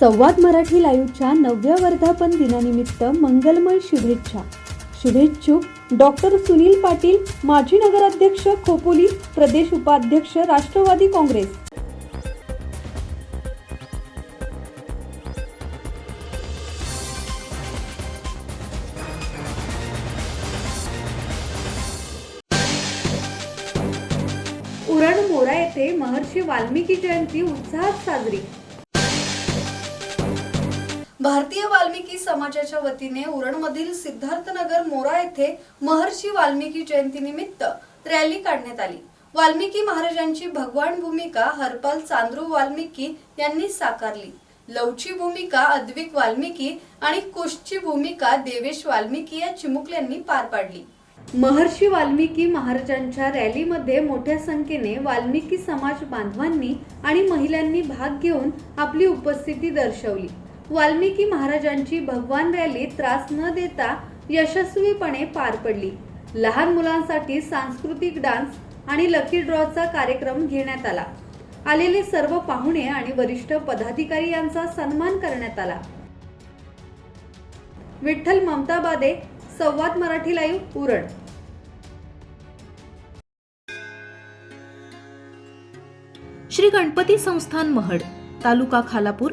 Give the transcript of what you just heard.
संवाद मराठी लाईव्हच्या नवव्या वर्धापन दिनानिमित्त मंगलमय शुभेच्छा. शुभेच्छुक डॉक्टर सुनील पाटील माजी नगराध्यक्ष खोपोली प्रदेश उपाध्यक्ष राष्ट्रवादी काँग्रेस. उरण मोरा येथे महर्षी वाल्मिकी जयंती उत्साहात साजरी. भारतीय वाल्मिकी समाजाच्या वतीने उरणमधील सिद्धार्थनगर मोरा येथे महर्षी वाल्मिकी जयंतीनिमित्त रॅली काढण्यात आली. वाल्मिकी महाराजांची भगवान भूमिका हरपाल चांद्रू वाल्मिकी यांनी साकारली. लवची भूमिका अद्विक वाल्मिकी आणि कुशची भूमिका देवेश वाल्मिकी या चिमुकल्यांनी पार पाडली. महर्षी वाल्मिकी महाराजांच्या रॅलीमध्ये मोठ्या संख्येने वाल्मिकी समाज बांधवांनी आणि महिलांनी भाग घेऊन आपली उपस्थिती दर्शवली. वाल्मिकी महाराजांची भगवान रॅली त्रास न देता यशस्वीपणे पार पडली. लहान मुलांसाठी सांस्कृतिक डान्स आणि लकी ड्रॉचा कार्यक्रम घेण्यात आला. आलेले सर्व पाहुणे आणि वरिष्ठ पदाधिकारी यांचा सन्मान करण्यात आला. विठ्ठल ममता बादे संवाद मराठी लाईव्ह उरण. श्री गणपती संस्थान महड तालुका खालापूर